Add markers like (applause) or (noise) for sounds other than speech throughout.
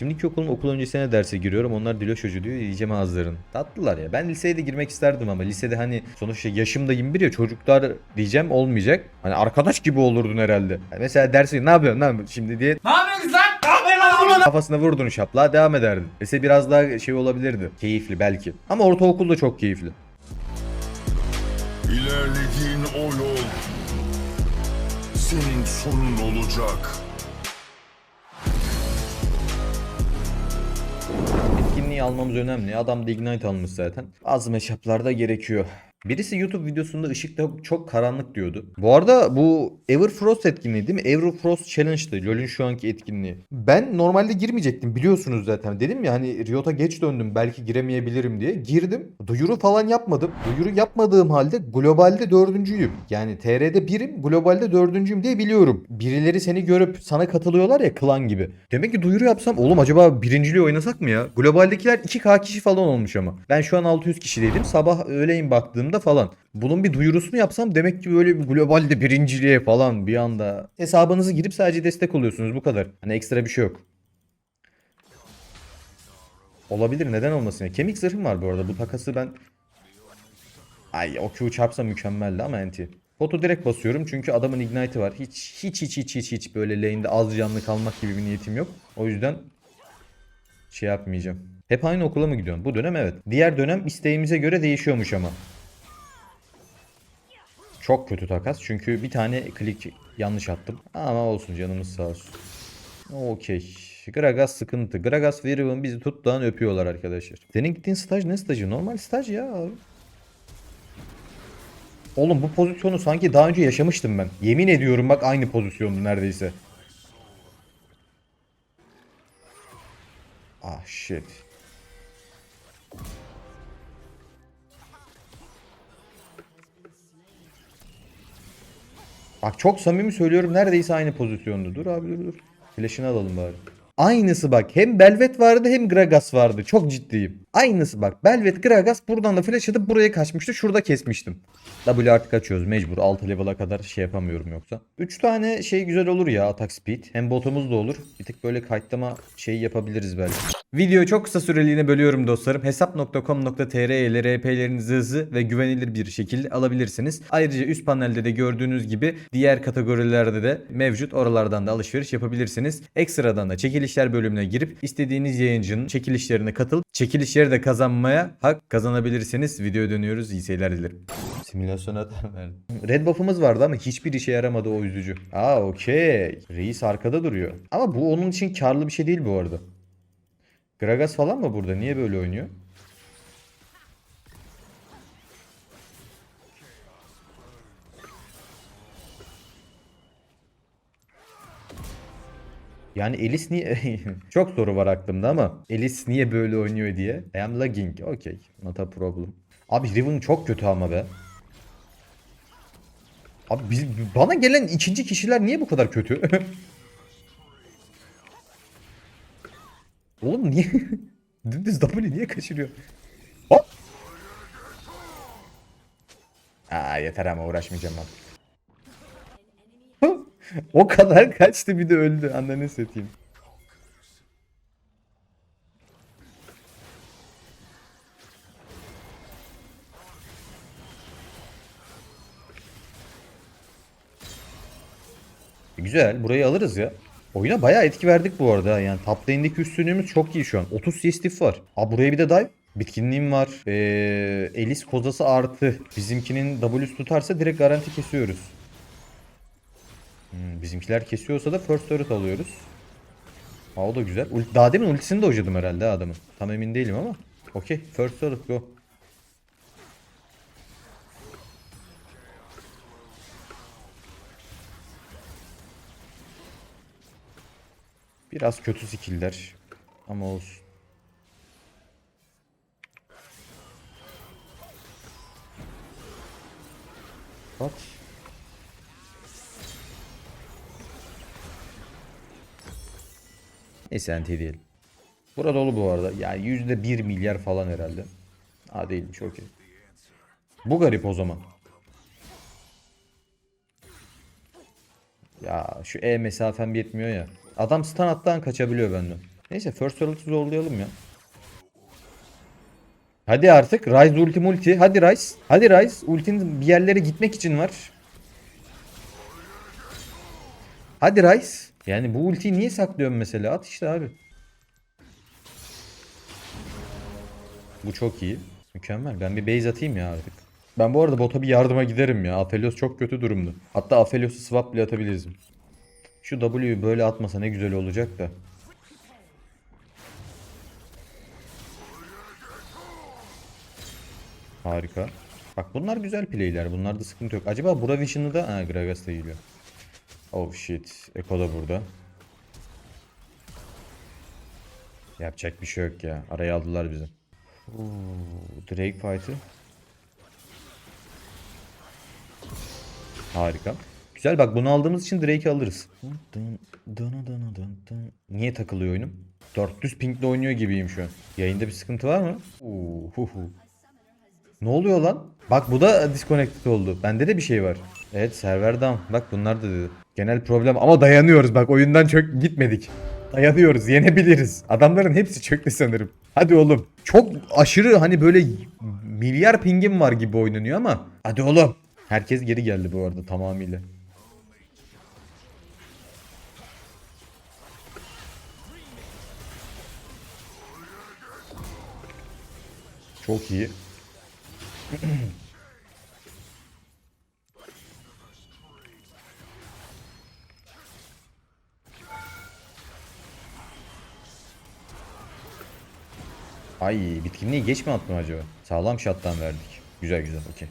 Şimdiki okulum okul öncesine derse giriyorum. Onlar dilo çocuğu diyor. Yiyeceğim ağızların. Tatlılar ya. Ben liseye de girmek isterdim ama lisede hani sonuçta yaşım da 21 ya çocuklar diyeceğim olmayacak. Hani arkadaş gibi olurdun herhalde. Yani mesela dersi ne yapıyorsun lan şimdi diye Ne yapıyorsunuz lan? Ne yapıyorsun lan? kafasına vurdun şaplığa devam ederdin. Lise biraz daha şey olabilirdi. Keyifli belki. Ama ortaokul da çok keyifli. İlerlediğin o yol senin sonun olacak. Almamız önemli. Adam da Ignite almış zaten. Bazı meşaplarda gerekiyor. Birisi YouTube videosunda ışıkta çok karanlık diyordu. Bu arada bu Everfrost etkinliği değil mi? Everfrost Challenge'dı. LoL'ün şu anki etkinliği. Ben normalde girmeyecektim biliyorsunuz zaten. Dedim ya hani Riot'a geç döndüm belki giremeyebilirim diye. Girdim. Duyuru falan yapmadım. Duyuru yapmadığım halde globalde dördüncüyüm. Yani TR'de birim globalde dördüncüyüm diye biliyorum. Birileri seni görüp sana katılıyorlar ya klan gibi. Demek ki duyuru yapsam oğlum acaba birinciliği oynasak mı ya? Globaldekiler 2K kişi falan olmuş ama. Ben şu an 600 kişideydim. Sabah öğleyin baktığımda falan. Bunun bir duyurusunu yapsam demek ki böyle bir globalde birinciliğe falan bir anda hesabınızı girip sadece destek oluyorsunuz bu kadar. Hani ekstra bir şey yok. Olabilir neden olmasın ya. Kemik zırhım var bu arada. Bu takası ben Ay o Q çarpsa mükemmeldi ama anti. Potu direkt basıyorum çünkü adamın ignite'ı var. Hiç hiç hiç hiç hiç hiç böyle lane'de az canlı kalmak gibi bir niyetim yok. O yüzden şey yapmayacağım. Hep aynı okula mı gidiyorsun? Bu dönem evet. Diğer dönem isteğimize göre değişiyormuş ama. Çok kötü takas çünkü bir tane klik yanlış attım. Ama olsun canımız sağ olsun. Okey. Gragas sıkıntı. Gragas ve Riven bizi tuttuğun öpüyorlar arkadaşlar. Senin gittiğin staj ne stajı? Normal staj ya abi. Oğlum bu pozisyonu sanki daha önce yaşamıştım ben. Yemin ediyorum bak aynı pozisyondu neredeyse. Ah shit. Bak çok samimi söylüyorum neredeyse aynı pozisyondu. Dur abi dur dur. Flash'ını alalım bari. Aynısı bak. Hem Belvet vardı hem Gragas vardı. Çok ciddiyim. Aynısı bak. Belvet Gragas buradan da flash atıp buraya kaçmıştı. Şurada kesmiştim. W artık açıyoruz mecbur. 6 level'a kadar şey yapamıyorum yoksa. 3 tane şey güzel olur ya atak speed. Hem botumuz da olur. Bir tık böyle kayıtlama şeyi yapabiliriz belki. Videoyu çok kısa süreliğine bölüyorum dostlarım. Hesap.com.tr ile RP'lerinizi hızlı ve güvenilir bir şekilde alabilirsiniz. Ayrıca üst panelde de gördüğünüz gibi diğer kategorilerde de mevcut. Oralardan da alışveriş yapabilirsiniz. Ekstradan da çekilişler bölümüne girip istediğiniz yayıncının çekilişlerine katılıp çekilişleri de kazanmaya hak kazanabilirsiniz. Videoya dönüyoruz. İyi seyirler dilerim. Simülasyon hata verdi. Red buff'ımız vardı ama hiçbir işe yaramadı o üzücü. Aa okey. Reis arkada duruyor. Ama bu onun için karlı bir şey değil bu arada. Gragas falan mı burada? Niye böyle oynuyor? Yani Elis niye... (laughs) Çok soru var aklımda ama Elis niye böyle oynuyor diye. I am lagging. Okay. Not a problem. Abi Riven çok kötü ama be. Abi biz, bana gelen ikinci kişiler niye bu kadar kötü? (laughs) Oğlum niye? (laughs) Dümdüz W niye kaçırıyor? Hop! Aa yeter ama uğraşmayacağım ben. (laughs) o kadar kaçtı bir de öldü. Ananı satayım. E, Güzel. Burayı alırız ya. Oyuna bayağı etki verdik bu arada. Yani top lane'deki üstünlüğümüz çok iyi şu an. 30 CStif var. Aa buraya bir de dive. Bitkinliğim var. Ee, Elis kozası artı. Bizimkinin W'su tutarsa direkt garanti kesiyoruz. Hmm, bizimkiler kesiyorsa da first turret alıyoruz. Aa o da güzel. Ult- Daha demin ultisini de hocadım herhalde ha adamın. Tam emin değilim ama. Okey. First turret go. Biraz kötü skill'ler. Ama olsun. Bak. Neyse ente diyelim. Burada dolu bu arada. Yani yüzde bir milyar falan herhalde. Ha değilmiş okey. Bu garip o zaman. Ya şu E mesafem yetmiyor ya. Adam stun attan kaçabiliyor benden. Neyse first turret'ı zorlayalım ya. Hadi artık Ryze ulti multi. Hadi Ryze. Hadi Ryze. Ultin bir yerlere gitmek için var. Hadi Ryze. Yani bu ultiyi niye saklıyorsun mesela? At işte abi. Bu çok iyi. Mükemmel. Ben bir base atayım ya artık. Ben bu arada bota bir yardıma giderim ya. Aphelios çok kötü durumda. Hatta Aphelios'u swap bile atabiliriz. Şu W'yu böyle atmasa ne güzel olacak da. Harika. Bak bunlar güzel play'ler. Bunlarda sıkıntı yok. Acaba Bura da... Ha Gragas da geliyor. Oh shit. Eko da burada. Yapacak bir şey yok ya. Araya aldılar bizi. Oo, Drake fight'ı. Harika. Güzel bak bunu aldığımız için Drake'i alırız. Niye takılıyor oyunum? 400 pingle oynuyor gibiyim şu an. Yayında bir sıkıntı var mı? Oo, hu hu. Ne oluyor lan? Bak bu da disconnected oldu. Bende de bir şey var. Evet server down. Bak bunlar da dedi. Genel problem ama dayanıyoruz. Bak oyundan çok gitmedik. Dayanıyoruz. Yenebiliriz. Adamların hepsi çöktü sanırım. Hadi oğlum. Çok aşırı hani böyle milyar pingim var gibi oynanıyor ama. Hadi oğlum. Herkes geri geldi bu arada tamamıyla. Çok iyi. (clears throat) Ay bitkinliği geç mi attım acaba? Sağlam şattan verdik. Güzel güzel okey.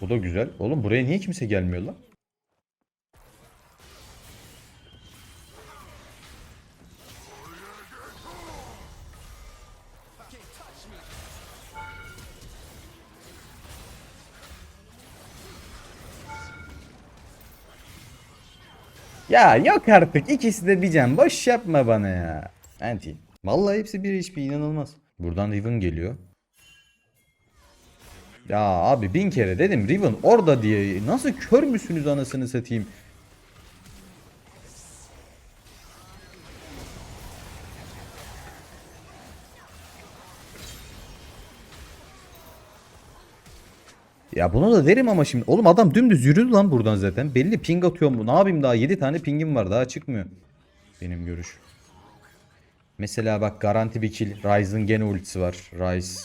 Bu da güzel. Oğlum buraya niye kimse gelmiyor lan? Ya yok artık ikisi de diyeceğim. Boş yapma bana ya. Anti. Vallahi hepsi bir hiçbir inanılmaz. Buradan Riven geliyor. Ya abi bin kere dedim Riven orada diye. Nasıl kör müsünüz anasını satayım. Ya bunu da derim ama şimdi. Oğlum adam dümdüz yürüdü lan buradan zaten. Belli ping atıyorum bu. Ne yapayım daha 7 tane pingim var daha çıkmıyor. Benim görüş. Mesela bak garanti bir kill. Ryze'ın gene ultisi var. Ryze.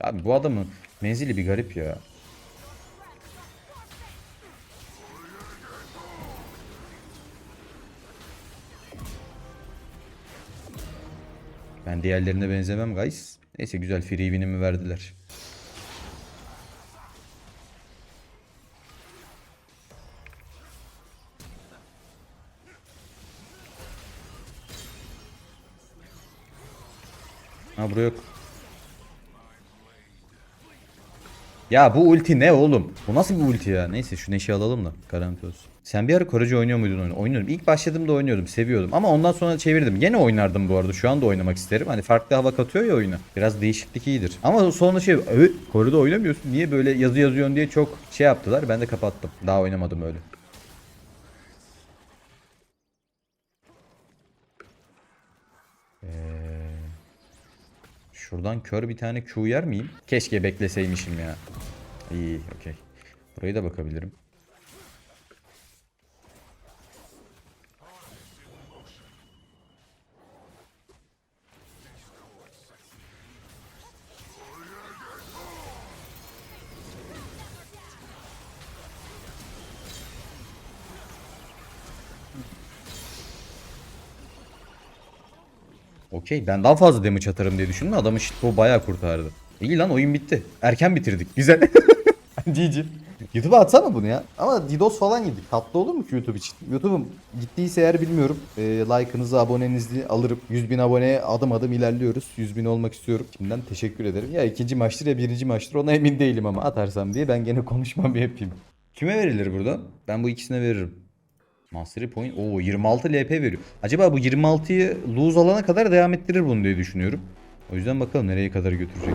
Abi bu adamın menzili bir garip ya. Ben diğerlerine benzemem guys. Neyse güzel free win'imi verdiler. Ha buraya yok. Ya bu ulti ne oğlum? Bu nasıl bir ulti ya? Neyse şu neşe alalım da garanti olsun. Sen bir ara Korece oynuyor muydun oyunu? Oynuyorum. İlk başladığımda oynuyordum. Seviyordum. Ama ondan sonra çevirdim. Gene oynardım bu arada. Şu anda oynamak isterim. Hani farklı hava katıyor ya oyuna. Biraz değişiklik iyidir. Ama sonra şey evet Kore'de oynamıyorsun. Niye böyle yazı yazıyorsun diye çok şey yaptılar. Ben de kapattım. Daha oynamadım öyle. Ee, Şuradan kör bir tane Q yer miyim? Keşke bekleseymişim ya. İyi, okey. Buraya da bakabilirim. Okey ben daha fazla damage atarım diye düşündüm. Adamın shitbo bayağı kurtardı. İyi lan oyun bitti. Erken bitirdik. Güzel. (laughs) GG. YouTube'a atsana bunu ya. Ama DDoS falan yedik. Tatlı olur mu ki YouTube için? YouTube'um gittiyse eğer bilmiyorum. E, like'ınızı, abonenizi alırım. 100 bin aboneye adım adım ilerliyoruz. 100 bin olmak istiyorum. Şimdiden teşekkür ederim. Ya ikinci maçtır ya birinci maçtır ona emin değilim ama atarsam diye ben gene (laughs) konuşmamı yapayım. Kime verilir burada? Ben bu ikisine veririm. Mastery Point. Oo 26 LP veriyor. Acaba bu 26'yı lose alana kadar devam ettirir bunu diye düşünüyorum. O yüzden bakalım nereye kadar götürecek.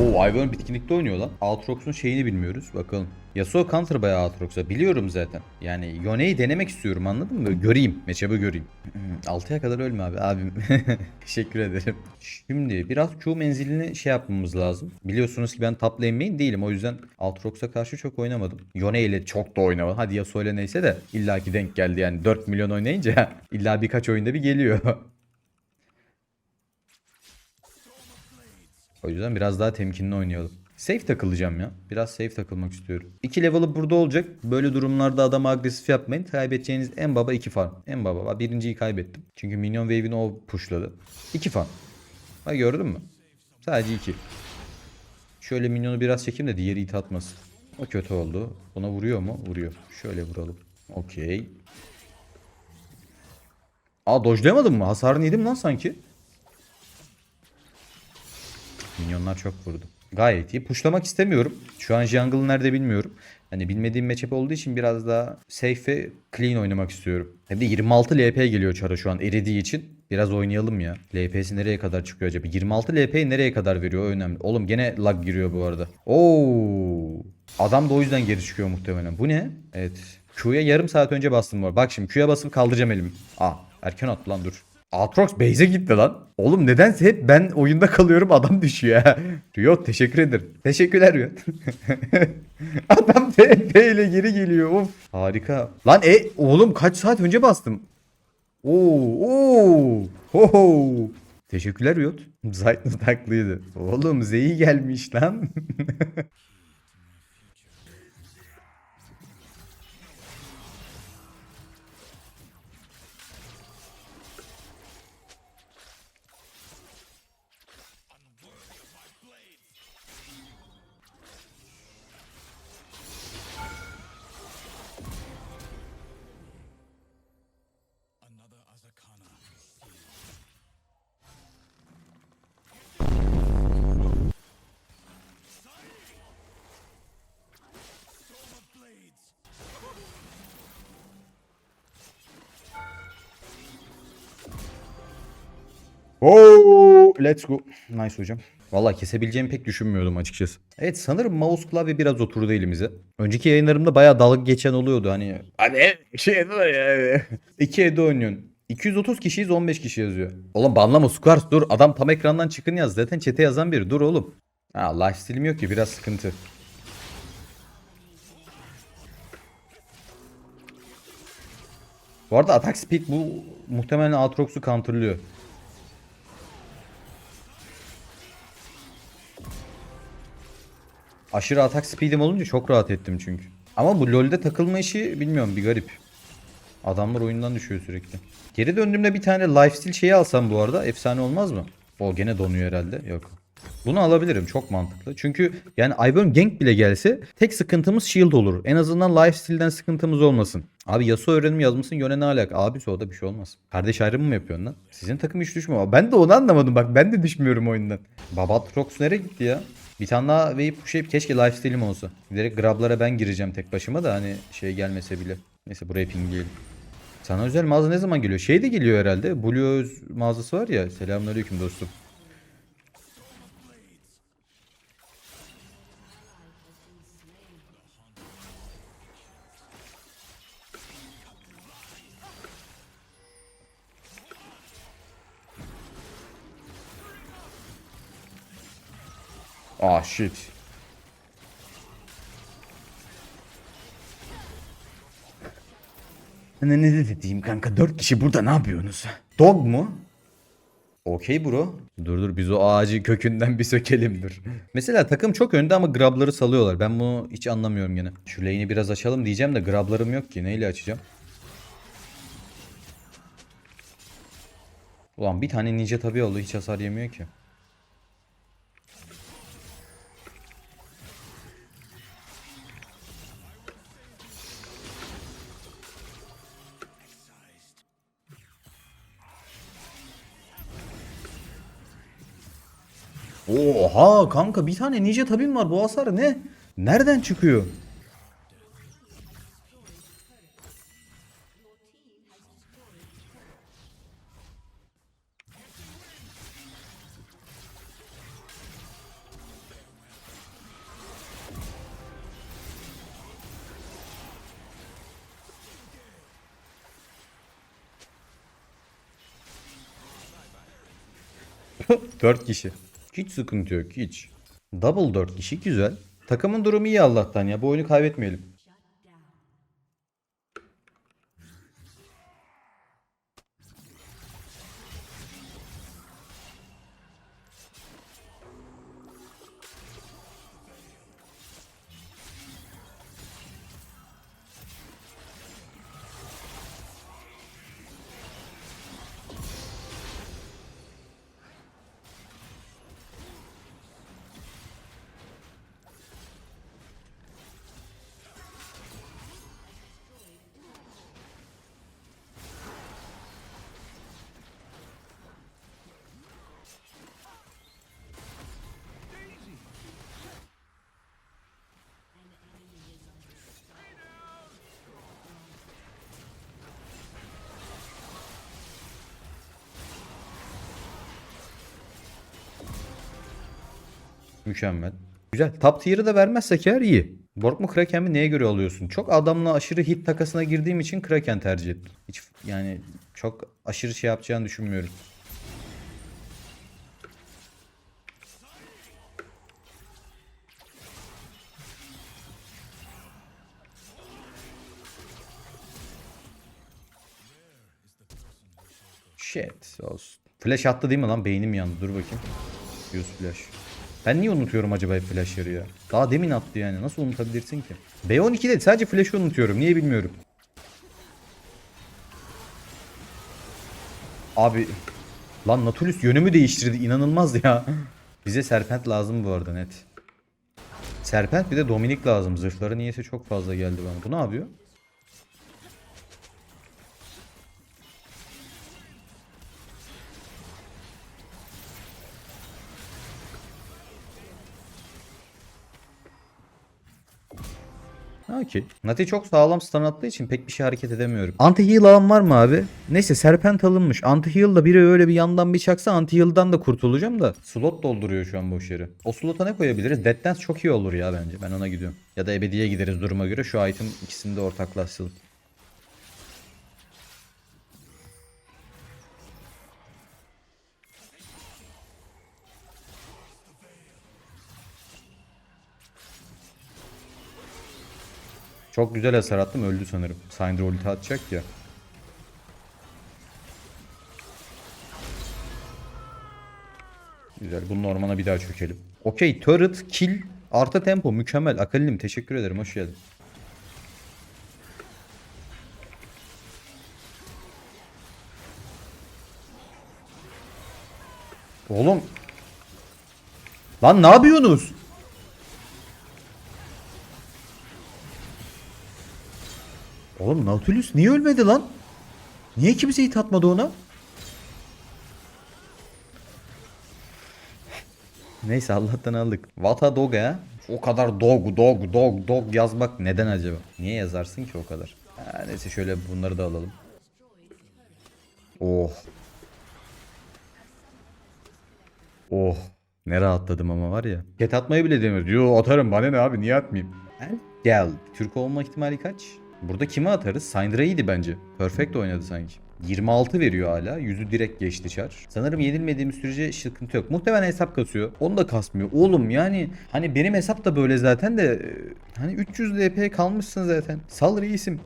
Oo Ivern bitkinlikte oynuyor lan. Aatrox'un şeyini bilmiyoruz. Bakalım. Yasuo counter bayağı Aatrox'a. Biliyorum zaten. Yani Yone'yi denemek istiyorum anladın mı? Göreyim. Matchup'ı göreyim. (clears throat) 6'ya kadar ölme abi abim. (laughs) Teşekkür ederim. Şimdi biraz Q menzilini şey yapmamız lazım. Biliyorsunuz ki ben top lane main değilim. O yüzden Aatrox'a karşı çok oynamadım. Yone ile çok da oynamadım. Hadi Yasuo ile neyse de illaki denk geldi yani. 4 milyon oynayınca (laughs) illa birkaç oyunda bir geliyor. (laughs) O yüzden biraz daha temkinli oynayalım. Safe takılacağım ya. Biraz safe takılmak istiyorum. 2 level'ı burada olacak. Böyle durumlarda adamı agresif yapmayın. Kaybedeceğiniz en baba 2 farm. En baba. Birinciyi kaybettim. Çünkü minyon wave'ini o pushladı. 2 farm. Bak gördün mü? Sadece 2. Şöyle minyonu biraz çekeyim de diğeri it atmasın. O kötü oldu. Buna vuruyor mu? Vuruyor. Şöyle vuralım. Okey. Aa dojlayamadım mı? Hasarını yedim lan sanki. Minyonlar çok vurdu. Gayet iyi. Pushlamak istemiyorum. Şu an jungle nerede bilmiyorum. Hani bilmediğim matchup olduğu için biraz daha safe ve clean oynamak istiyorum. Hem de 26 LP geliyor Chara şu an eridiği için. Biraz oynayalım ya. LP'si nereye kadar çıkıyor acaba? 26 LP'yi nereye kadar veriyor o önemli. Oğlum gene lag giriyor bu arada. Oo. Adam da o yüzden geri çıkıyor muhtemelen. Bu ne? Evet. Q'ya yarım saat önce bastım bu arada. Bak şimdi Q'ya basıp kaldıracağım elimi. Aa erken attı lan dur. Aatrox base'e gitti lan. Oğlum nedense hep ben oyunda kalıyorum adam düşüyor ha. (laughs) Riot teşekkür ederim. Teşekkürler Riot. (laughs) adam TP ile geri geliyor. Of. Harika. Lan e oğlum kaç saat önce bastım. Oo oo. Ho ho. Teşekkürler Riot. (laughs) Zaytnız taklıydı. Oğlum Zeyi gelmiş lan. Oo, let's go. Nice hocam. Valla kesebileceğimi pek düşünmüyordum açıkçası. Evet sanırım mouse klavye biraz oturdu elimize. Önceki yayınlarımda bayağı dalga geçen oluyordu hani. Hani şey ya. İki evde oynuyorsun. 230 kişiyiz 15 kişi yazıyor. Oğlum banlama Sukars dur adam tam ekrandan çıkın yaz. Zaten chat'e yazan biri dur oğlum. Ha lifesteal'im yok ki biraz sıkıntı. Bu arada attack speed bu muhtemelen Aatrox'u counterlıyor. Aşırı atak speed'im olunca çok rahat ettim çünkü. Ama bu LoL'de takılma işi bilmiyorum bir garip. Adamlar oyundan düşüyor sürekli. Geri döndüğümde bir tane lifesteal şeyi alsam bu arada efsane olmaz mı? O gene donuyor herhalde. Yok. Bunu alabilirim çok mantıklı. Çünkü yani Ivern gank bile gelse tek sıkıntımız shield olur. En azından lifesteal'den sıkıntımız olmasın. Abi Yasuo öğrenim yazmışsın yöne ne alaka? Abi o da bir şey olmaz. Kardeş ayrımı mı yapıyorsun lan? Sizin takım hiç düşmüyor. Ben de onu anlamadım bak ben de düşmüyorum oyundan. Babatrox nereye gitti ya? Bir tane daha wave pushlayıp keşke lifesteal'im olsa. Direkt grablara ben gireceğim tek başıma da hani şey gelmese bile. Neyse buraya pingleyelim. Sana özel mağaza ne zaman geliyor? Şey de geliyor herhalde. Blue mağazası var ya. Selamünaleyküm dostum. Ah shit. Ne ne diyeyim kanka dört kişi burada ne yapıyorsunuz? Dog mu? Okey bro. Dur dur biz o ağacı kökünden bir sökelim dur. Mesela takım çok önde ama grabları salıyorlar. Ben bunu hiç anlamıyorum gene. Şu lane'i biraz açalım diyeceğim de grablarım yok ki. Neyle açacağım? Ulan bir tane ninja tabi oldu hiç hasar yemiyor ki. Oha kanka bir tane ninja tabim var bu hasar ne? Nereden çıkıyor? (laughs) Dört kişi. Hiç sıkıntı yok hiç. Double 4 kişi güzel. Takımın durumu iyi Allah'tan ya. Bu oyunu kaybetmeyelim. Mükemmel. Güzel. Top tier'ı da vermezsek eğer iyi. Borg mu Kraken mi neye göre alıyorsun? Çok adamla aşırı hit takasına girdiğim için Kraken tercih ettim. Hiç yani çok aşırı şey yapacağını düşünmüyorum. Shit olsun. Flash attı değil mi lan? Beynim yandı. Dur bakayım. Use flash. Ben niye unutuyorum acaba hep flashları ya? Daha demin attı yani. Nasıl unutabilirsin ki? B12'de sadece flash'ı unutuyorum. Niye bilmiyorum. Abi lan Nautilus yönümü değiştirdi. İnanılmaz ya. (laughs) Bize Serpent lazım bu arada net. Serpent bir de Dominik lazım. Zırhları niyeyse çok fazla geldi bana. Bu ne yapıyor? Okey. Nati çok sağlam stun attığı için pek bir şey hareket edemiyorum. Anti heal alan var mı abi? Neyse serpent alınmış. Anti heal da biri öyle bir yandan bir çaksa anti heal'dan da kurtulacağım da. Slot dolduruyor şu an boş yeri. O slota ne koyabiliriz? Dead Dance çok iyi olur ya bence. Ben ona gidiyorum. Ya da ebediye gideriz duruma göre. Şu item ikisini de ortaklaşsın. Çok güzel hasar attım öldü sanırım. Syndra ulti atacak ya. Güzel bunun ormana bir daha çökelim. Okey turret, kill, artı tempo mükemmel. Akalilim teşekkür ederim hoş geldin. Oğlum. Lan ne yapıyorsunuz? Oğlum Nautilus niye ölmedi lan? Niye kimse hit atmadı ona? Neyse Allah'tan aldık. Vata dog ha? O kadar dog dog dog dog yazmak neden acaba? Niye yazarsın ki o kadar? Ha, neyse şöyle bunları da alalım. Oh. Oh. Ne rahatladım ama var ya. Ket atmayı bile demiyoruz. Yo atarım bana ne abi niye atmayayım? Gel. Türk olma ihtimali kaç? Burada kime atarız? Syndra iyiydi bence. Perfect oynadı sanki. 26 veriyor hala. Yüzü direkt geçti çar. Sanırım yenilmediğim sürece sıkıntı yok. Muhtemelen hesap kasıyor. Onu da kasmıyor. Oğlum yani hani benim hesap da böyle zaten de e, hani 300 DP kalmışsın zaten. Sal reisim.